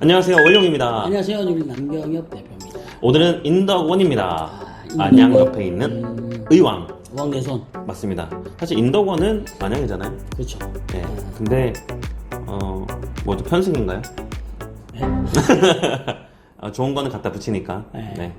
안녕하세요 원룡입니다. 안녕하세요. 저는 남경엽 대표입니다. 오늘은 인덕원입니다. 인덕원. 안양 옆에 있는 음, 의왕 왕내손. 맞습니다. 사실 인덕원은 안양이잖아요. 그렇죠. 네. 근데 어 뭐죠 편승인가요? 네. 아, 좋은 거는 갖다 붙이니까. 네. 네.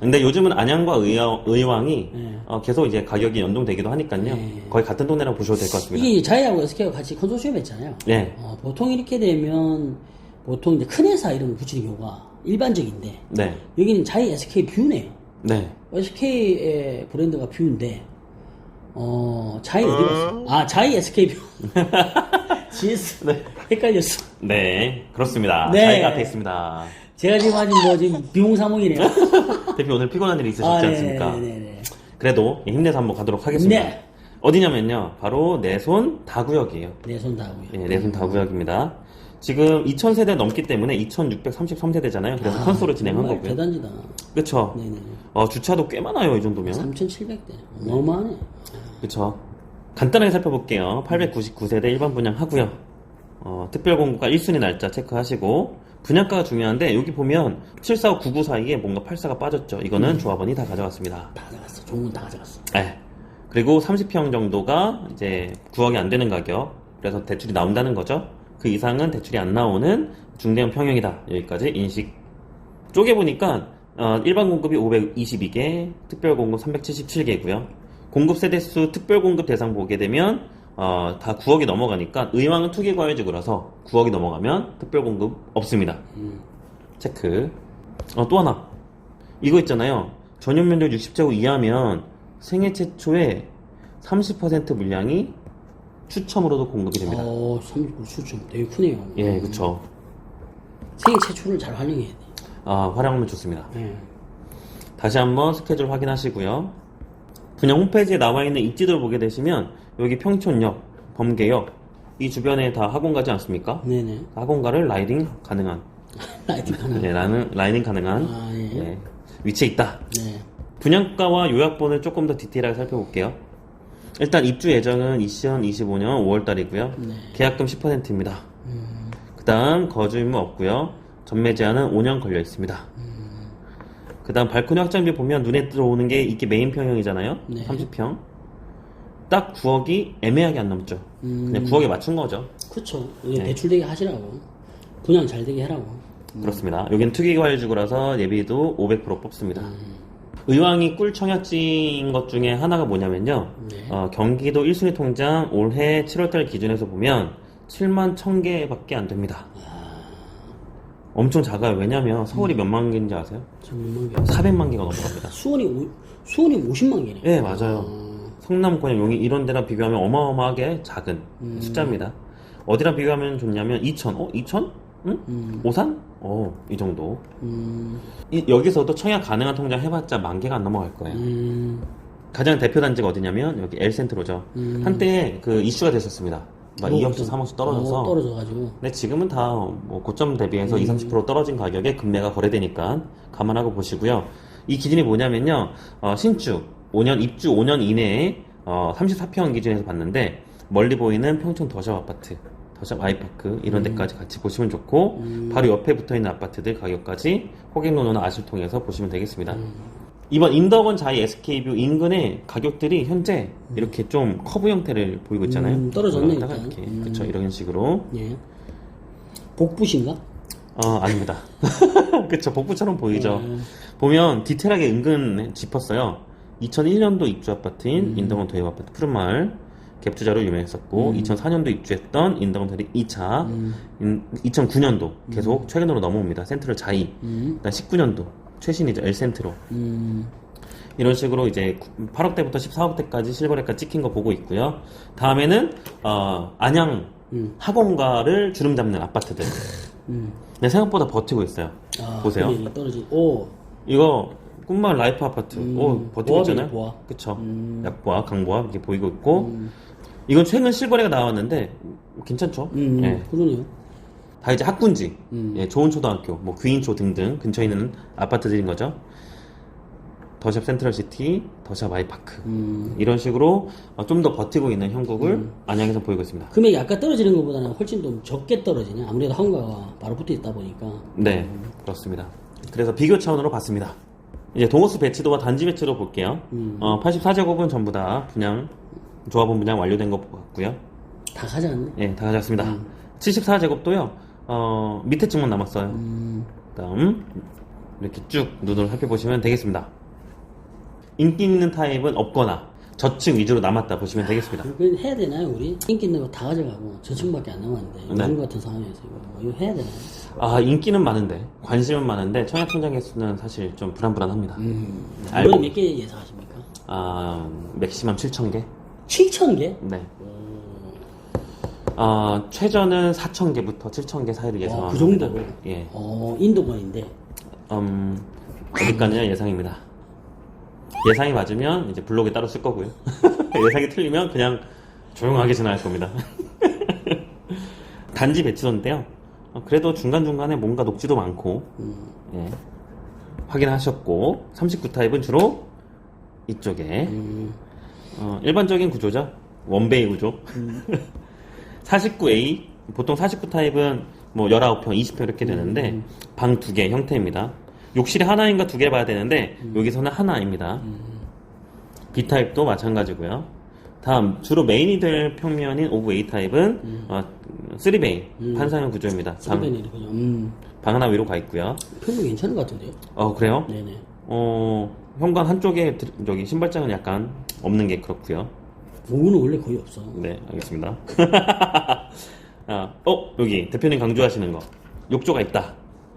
근데 요즘은 안양과 의왕, 의왕이 네. 어, 계속 이제 가격이 연동되기도 하니까요. 네. 거의 같은 동네라고 보셔도 될 것 같습니다. 이게 자이하고 SK가 같이 컨소시엄 했잖아요. 네. 어, 보통 이렇게 되면 보통 이제 큰 회사 이름을 붙이는 경우가 일반적인데 네. 여기는 자이 SK 뷰네요. 네. SK의 브랜드가 뷰인데 어 자이 어디 갔어? 아 자이 SK 뷰. GS. 네. 헷갈렸어. 네. 그렇습니다. 네. 자리가 앞에 있습니다. 제가 지금 아직 뭐 지금 비몽사몽이네요. 대표 오늘 피곤한 일이 있으셨지 아, 않습니까? 네네네. 그래도 힘내서 한번 가도록 하겠습니다. 네. 어디냐면요. 바로 내손 다구역이에요. 내손 다고요. 예, 내손 다구역입니다. 지금 2000세대 넘기 때문에 2633세대잖아요. 그래서 컨소를 진행한 정말 거고요. 대단지다. 그쵸? 네네. 어, 주차도 꽤 많아요, 이 정도면. 3,700대. 어마어마하네. 그쵸? 간단하게 살펴볼게요. 899세대 일반 분양 하고요. 어, 특별 공고가 1순위 날짜 체크하시고 분양가가 중요한데 여기 보면 745, 99 사이에 뭔가 84가 빠졌죠. 이거는 조합원이 다 가져갔습니다. 다 가져갔어. 좋은 건 다 가져갔어. 네. 그리고 30평 정도가 이제 9억이 안 되는 가격. 그래서 대출이 나온다는 거죠. 그 이상은 대출이 안 나오는 중대형 평형이다. 여기까지 인식. 쪼개 보니까 어, 일반 공급이 522개, 특별 공급 377개고요. 공급 세대 수 특별 공급 대상 보게 되면 어, 다 9억이 넘어가니까 의왕은 투기 과열지구라서 9억이 넘어가면 특별 공급 없습니다. 음. 체크. 어, 또 하나. 이거 있잖아요. 전용 면적 60제곱 이하면 생애 최초에 30% 물량이 추첨으로도 공급이 됩니다. 어, 30% 추천. 되게 크네요. 예, 그쵸. 생애 최초를 잘 활용해야 돼. 아, 활용하면 좋습니다. 예. 다시 한번 스케줄 확인하시고요. 분양 홈페이지에 나와 있는 입지도를 보게 되시면 여기 평촌역, 범계역 이 주변에 다 학원 가지 않습니까? 네네. 학원가를 라이딩 가능한, 라이팅 하나. 네, 라는, 라이딩 가능한 아, 예. 예, 위치에 있다. 네. 분양가와 요약본을 조금 더 디테일하게 살펴볼게요. 일단 입주 예정은 2025년 5월달이고요. 네. 계약금 10%입니다. 음, 그 다음 거주 의무 없고요. 전매 제한은 5년 걸려 있습니다. 음. 그 다음 발코니 확장비 보면 눈에 들어오는 게 이게 메인 평형이잖아요. 네. 30평. 딱 9억이 애매하게 안 넘죠. 음. 그냥 9억에 맞춘 거죠. 그쵸. 이게 네. 대출되게 하시라고. 분양 잘 되게 하라고. 그렇습니다. 여긴 투기과열지구라서 예비도 500% 뽑습니다. 음. 의왕이 꿀 청약지인 것 중에 하나가 뭐냐면요. 네. 어, 경기도 1순위 통장 올해 7월달 기준에서 보면 7만 1000개밖에 안 됩니다. 엄청 작아요. 왜냐면 서울이 몇만 개인지 아세요? 개. 400만 개가 넘어갑니다. 수원이, 오, 수원이 50만 개네. 예, 맞아요. 아, 성남, 고양, 용인 이런 데랑 비교하면 어마어마하게 작은 음. 숫자입니다. 어디랑 비교하면 좋냐면 2천, 어? 2천? 응? 음, 오산? 어, 이 정도. 음, 이- 여기서도 청약 가능한 통장 해봤자 만 개가 안 넘어갈 거예요. 음, 가장 대표 단지가 어디냐면 여기 엘센트로죠. 음. 한때 그 이슈가 됐었습니다. 막뭐 2억씩, 어떤- 3억씩 떨어져서. 어, 떨어져가지고. 근데 지금은 다 뭐 고점 대비해서 음. 20, 30% 떨어진 가격에 금매가 거래되니까 감안하고 보시고요. 이 기준이 뭐냐면요. 어, 신축 5년 입주 5년 이내에 어, 34평 기준에서 봤는데 멀리 보이는 평촌 더샵 아파트, 더샵 아이파크 이런 데까지 같이 보시면 좋고 음. 바로 옆에 붙어 있는 아파트들 가격까지 호갱노노나 아실 통해서 보시면 되겠습니다. 음. 이번 인덕원 자이 SK뷰 인근의 가격들이 현재 이렇게 좀 커브 형태를 보이고 있잖아요. 음, 떨어졌네, 일단. 이렇게 음. 그쵸 이런 식으로 예. 복부신가? 어, 아닙니다. 그쵸, 복부처럼 보이죠. 음. 보면 디테일하게 은근 짚었어요. 2001년도 입주 아파트인 음. 인덕원 도입 아파트 푸른마을 갭투자로 유명했었고, 2004년도 입주했던 대립 2차, 음. 2009년도 계속 최근으로 넘어옵니다. 센트럴 자이, 음. 그다음 19년도 최신이죠, 엘센트로. 음. 이런 식으로 이제 8억대부터 14억대까지 실거래가 찍힌 거 보고 있고요. 다음에는, 어, 안양 음. 학원가를 주름 잡는 아파트들. 음. 근데 생각보다 버티고 있어요. 아, 보세요. 떨어지. 오. 이거 꿈만 라이프 아파트 음, 오 버티고 있잖아요. 그쵸 음. 약보합 강보합 이렇게 보이고 있고 음. 이건 최근 실거래가 나왔는데 괜찮죠 음. 예. 그러네요. 다 이제 학군지 음. 예, 좋은 초등학교 뭐 귀인초 등등 근처에 있는 아파트들인 거죠 더샵 센트럴시티, 더샵 아이파크 음. 이런 식으로 좀 더 버티고 있는 형국을 안양에서 보이고 있습니다. 금액이 아까 떨어지는 것보다는 훨씬 더 적게 떨어지네. 아무래도 한국과 바로 붙어 있다 보니까. 네, 그렇습니다. 그래서 비교 차원으로 봤습니다. 이제 동호수 배치도와 단지 배치도 볼게요. 어, 84제곱은 전부 다 분양, 조합원 분양 완료된 것 같고요. 다 가져갔네. 예, 다 가졌습니다. 74제곱도요, 어, 밑에 층만 남았어요. 음. 다음, 이렇게 쭉 눈으로 살펴보시면 되겠습니다. 인기 있는 타입은 없거나 저층 위주로 남았다 보시면 되겠습니다. 이거 해야 되나요, 우리? 인기 있는 거 다 가져가고 저층밖에 안 남았는데. 네. 요즘 같은 상황에서 이거, 이거 해야 되나요? 아, 인기는 많은데, 관심은 많은데, 청약 통장 개수는 사실 좀 불안불안합니다. 음. 알고- 이번에 몇개 예상하십니까? 아, 맥시멈 7,000개? 7,000개? 네. 아, 최저는 4,000개부터 7,000개 사이를 예상합니다. 그 정도로? 예. 어, 인도권인데. 음, 어디까지나 예상입니다. 예상이 맞으면 이제 블로그에 따로 쓸 거고요. 예상이 틀리면 그냥 조용하게 지나갈 겁니다. 단지 배치도인데요. 어, 그래도 중간중간에 뭔가 녹지도 많고, 음. 예. 확인하셨고, 39타입은 주로 이쪽에, 음. 어, 일반적인 구조죠. 원베이 구조. 49A, 보통 49 타입은 뭐 19평, 20평 이렇게 되는데, 방두 개 형태입니다. 욕실이 하나인가 두 개 봐야 되는데, 여기서는 하나입니다. B타입도 마찬가지고요. 다음, 주로 메인이 될 평면인 오브 A 타입은, 어, 3베이, 판사형 구조입니다. 방, 쓰리벤이 그죠. 음. 방 하나 위로 가 있고요. 평균 괜찮은 것 같은데요? 어, 그래요? 네네. 어, 현관 한쪽에 들- 저기 신발장은 약간 없는 게 그렇고요. 부부는 원래 거의 없어. 네, 알겠습니다. 아, 어, 여기 대표님 강조하시는 거. 욕조가 있다.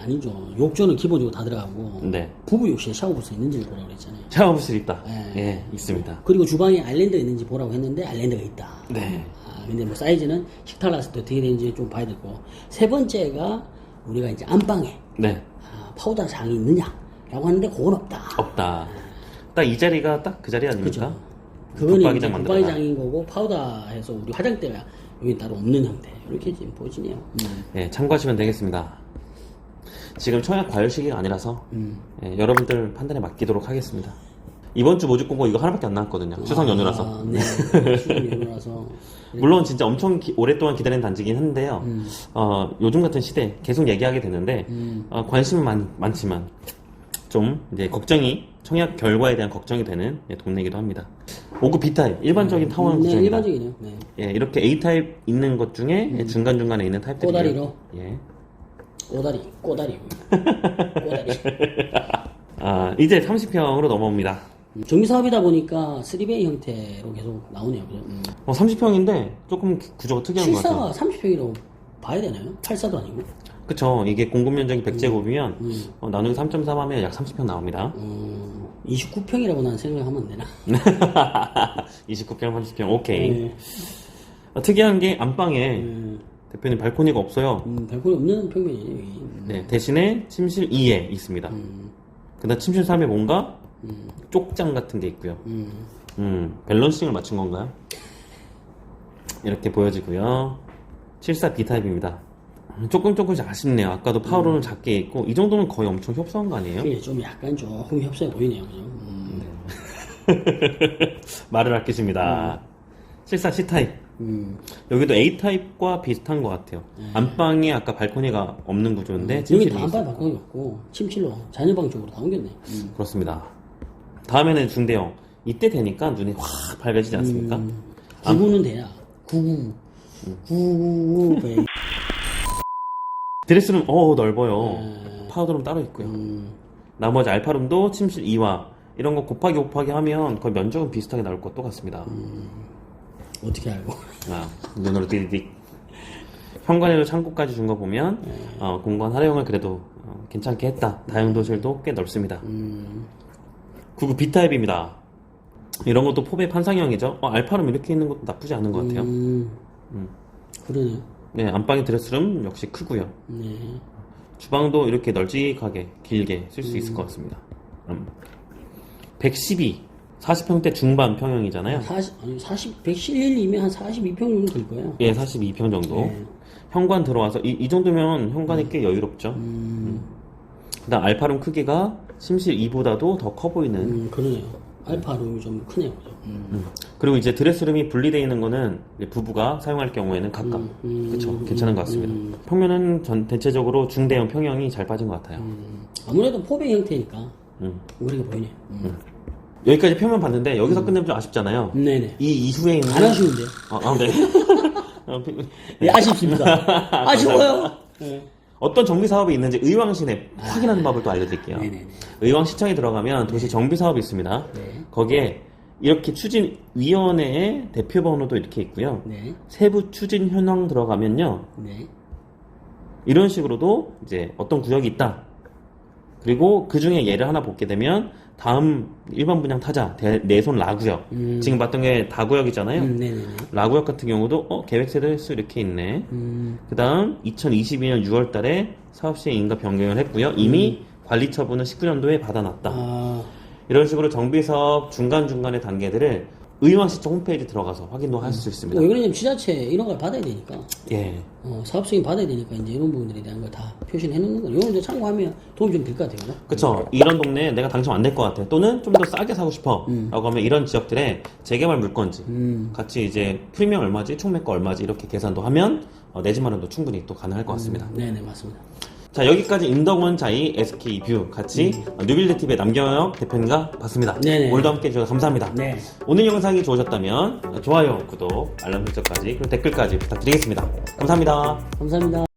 아니죠. 욕조는 기본적으로 다 들어가고. 네. 부부 욕실에 샤워부스 있는지를 보라고 그랬잖아요. 샤워부스 있다. 네. 예, 있습니다. 그리고 주방에 아일랜드 가 있는지 보라고 했는데 아일랜드가 있다. 네. 아, 근데 뭐 사이즈는 식탁 났을 때 어떻게 되는지 좀 봐야 되고. 세 번째가 우리가 이제 안방에 네, 아, 파우더 장이 있느냐? 라고 하는데 그건 없다. 없다. 딱 이 자리가 딱 그 자리 아닙니까? 그거는 붙박이장 이제 만들어라. 붙박이장인 거고 파우더 해서 우리 화장대가 여기 따로 없는 형태. 이렇게 지금 보시네요. 음. 예, 참고하시면 되겠습니다. 지금 청약 과열 시기가 아니라서 음. 예, 여러분들 판단에 맡기도록 하겠습니다. 이번 주 모집 공고 이거 하나밖에 안 나왔거든요. 추석 연휴라서. 아, 네. 추석 연휴라서. 물론 진짜 엄청 기- 오랫동안 기다린 단지긴 한데요. 어, 요즘 같은 시대 계속 얘기하게 되는데 음. 어, 관심은 많, 많지만 좀 이제 걱정이 청약 결과에 대한 걱정이 되는 예, 동네이기도 합니다. 5급 B타입 일반적인 타원 네, 구조입니다. 일반적이네요. 네. 예, 이렇게 A 타입 있는 것 중에 예, 중간 중간에 있는 타입들이 꼬다리로? 예. 꼬다리, 꼬다리. 꼬다리. 아, 이제 30평으로 넘어옵니다. 음, 정비 사업이다 보니까 3베이 형태로 계속 나오네요. 그죠? 음. 어, 30평인데 조금 기- 구조가 특이한 것 같아요. 74가 30평이라고 봐야 되나요? 84도 아니고. 그쵸. 이게 공급 면적이 100제곱이면 음. 어, 나누기 3.3 하면 약 30평 나옵니다. 음, 29평이라고 난 생각하면 되나? 29평, 30평, 오케이. 네. 어, 특이한 게 안방에 음, 대표님 발코니가 없어요. 음, 발코니 없는 평면이에요. 여기. 음. 네, 대신에 침실 2에 있습니다. 음, 그다음 침실 3에 뭔가 음, 쪽장 같은 게 있고요. 음. 음, 밸런싱을 맞춘 건가요? 이렇게 보여지고요. 74 B타입입니다. 음, 조금 조금씩 아쉽네요. 아까도 파워로는 작게 있고 이 정도면 거의 엄청 협소한 거 아니에요? 그게 좀 약간 조금 협소해 보이네요. 그죠? 음, 말을 아끼십니다. 74 C타입. 음. 여기도 A타입과 비슷한 것 같아요. 안방에 아까 발코니가 없는 구조인데 여기 침실이 다 안방 발코니 없고 침실로 자녀방 쪽으로 다 옮겼네. 음. 그렇습니다. 다음에는 중대형. 이때 되니까 눈이 확 밝아지지 않습니까? 음, 구구는 돼야. 구구. 구구. 드레스룸 어 넓어요. 음. 파우더룸 따로 있고요. 음, 나머지 알파룸도 침실 2와 이런 거 곱하기 곱하기 하면 거의 면적은 비슷하게 나올 것 똑같습니다. 어떻게 알고? 아, 눈으로 디디딕. 현관에도 창고까지 준 거 보면 어, 공간 활용을 그래도 어, 괜찮게 했다. 다용 도실도 꽤 넓습니다. 음, 99 B타입입니다. 이런 것도 포배 판상형이죠. 어, 알파룸 이렇게 있는 것도 나쁘지 않은 것 같아요. 음, 음. 그러네요. 네, 안방의 드레스룸 역시 크고요. 네. 주방도 이렇게 널찍하게 길게 쓸 수 있을 것 같습니다. 음. 112, 40평대 중반 평형이잖아요. 40, 아니, 40, 111이면 한 42평 정도 될 거예요. 예, 42평 정도. 네. 현관 들어와서 이, 이 정도면 현관이 꽤 여유롭죠. 음, 그다음 알파룸 크기가 심실 2보다도 더 커 보이는 음, 그러네요. 알파 룸이 좀 크네요. 그죠? 음. 그리고 이제 드레스룸이 분리되어 있는 거는 이제 부부가 사용할 경우에는 각각 음, 그렇죠 괜찮은 것 같습니다 음. 평면은 전 대체적으로 중대형 평형이 잘 빠진 것 같아요 음, 아무래도 포백 형태니까 음. 우리가 보이네. 여기까지 평면 봤는데 여기서 끝내면 좀 아쉽잖아요 네네. 이 이후에 있는 안 아쉬운데요? 아, 아, 네. 어, 피- 네, 아쉽습니다. 아쉬워요. 네. 어떤 정비 사업이 있는지 의왕시내 확인하는 법을 또 알려드릴게요. 네네네. 의왕시청에 들어가면 도시 정비 사업이 있습니다. 네. 거기에 이렇게 추진위원회의 대표 번호도 이렇게 있고요. 네. 세부 추진 현황 들어가면요. 네. 이런 식으로도 이제 어떤 구역이 있다. 그리고 그 중에 예를 하나 보게 되면 다음 일반 분양 타자 대- 내손 라구역. 음. 지금 봤던 게 다구역이잖아요. 음. 라구역 같은 경우도 어 계획 세대 수 이렇게 있네. 음, 그 다음 2022년 6월 달에 사업시행 인가 변경을 했고요. 이미 관리 처분은 19년도에 받아놨다. 아, 이런 식으로 정비사업 중간 중간의 단계들을 의왕시청 홈페이지 들어가서 확인도 할수 있습니다. 뭐 이거는 지자체 이런 걸 받아야 되니까 예. 어, 사업 승인 받아야 되니까 이제 이런 부분들에 대한 걸 다 표시를 해놓는 거. 이런 거 참고하면 도움 좀 될 것 같아요. 그죠? 그쵸. 이런 동네에 내가 당첨 안 될 것 같아. 또는 좀 더 싸게 사고 싶어. 라고 하면 이런 지역들에 재개발 물건지 음, 같이 이제 프리미엄 얼마지, 총매가 얼마지 이렇게 계산도 하면 어, 내집 마련도 충분히 또 가능할 것 같습니다. 네네 맞습니다. 자 여기까지 임덕원 자이 SK 뷰 같이 어, 뉴빌드 TV의 남경혁 대표님과 봤습니다. 음. 네네. 오늘도 함께 해주셔서 감사합니다. 네. 오늘 영상이 좋으셨다면 좋아요, 구독, 알람 설정까지 그리고 댓글까지 부탁드리겠습니다. 감사합니다. 감사합니다.